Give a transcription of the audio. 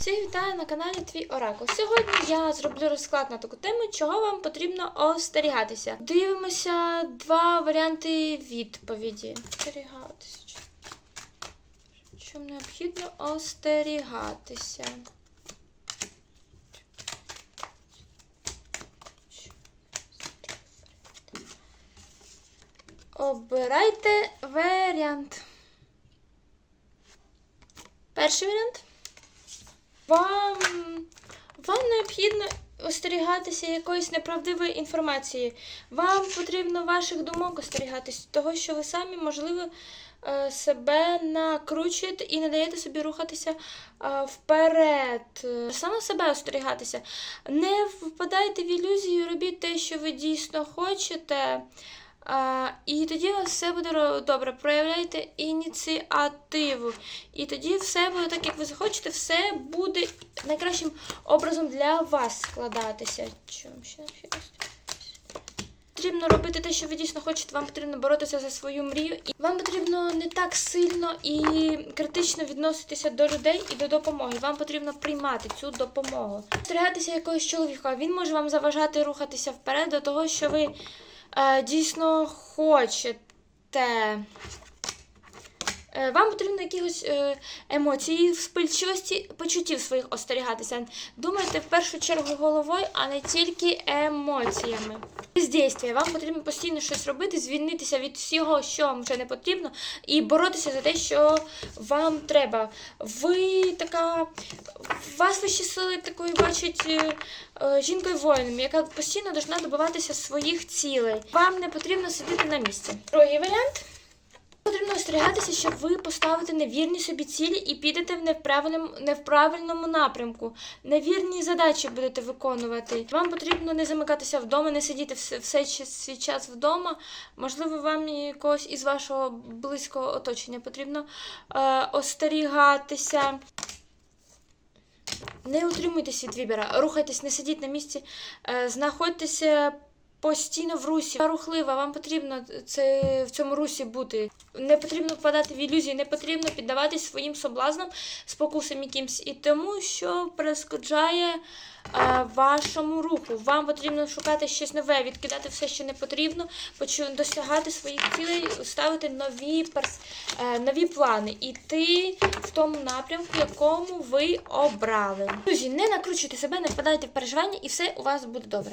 Всіх вітаю на каналі Твій Оракул. Сьогодні я зроблю розклад на таку тему, чого вам потрібно остерігатися. Дивимося два варіанти відповіді. Остерігатися. Чому необхідно остерігатися? Обирайте варіант. Перший варіант. Вам, вам необхідно остерігатися якоїсь неправдивої інформації. Вам потрібно ваших думок остерігатись, того, що ви самі, можливо, е, себе накручуєте і не даєте собі рухатися е, вперед. Саме себе остерігатися. Не впадайте в ілюзію, робіть те, що ви дійсно хочете. І тоді все буде добре. Проявляйте ініціативу. І тоді все буде так, як ви захочете, все буде найкращим образом для вас складатися. Чому ще Потрібно робити те, що ви дійсно хочете. Вам потрібно боротися за свою мрію. І вам потрібно не так сильно і критично відноситися до людей і до допомоги. Вам потрібно приймати цю допомогу. Стерігатися якогось чоловіка. Він може вам заважати рухатися вперед до того, що ви дійсно хочете. Е, Вам потрібно якихось е, емоцій, вспильчивості, почуттів своїх остерігатися. Думайте в першу чергу головою, а не тільки емоціями. Бездействие. Вам потрібно постійно щось робити, звільнитися від всього, що вам вже не потрібно, і боротися за те, що вам треба. Ви така. Вас вищі сили такою бачать е, жінкою воїном, яка постійно повинна добиватися своїх цілей. Вам не потрібно сидіти на місці. Другий варіант. Потрібно остерігатися, що ви поставите невірні собі цілі і підете в неправильному, не в правильному напрямку. Невірні задачі будете виконувати. Вам потрібно не замикатися вдома, не сидіти все, свій час вдома. Можливо, вам і когось із вашого близького оточення потрібно е, остерігатися. Не утримуйтесь від вибора, рухайтесь, не сидіть на місці, е, знаходьтеся постійно в русі. Я рухлива, вам потрібно це, в цьому русі бути. Не потрібно впадати в ілюзії, не потрібно піддаватись своїм соблазнам, спокусам якимсь і тому, що перешкоджає вашому руху. Вам потрібно шукати щось нове, відкидати все, що не потрібно, досягати своїх цілей, ставити нові, перс... е, нові плани, іти в тому напрямку, якому ви обрали. Друзі, не накручуйте себе, не впадайте в переживання, і все у вас буде добре.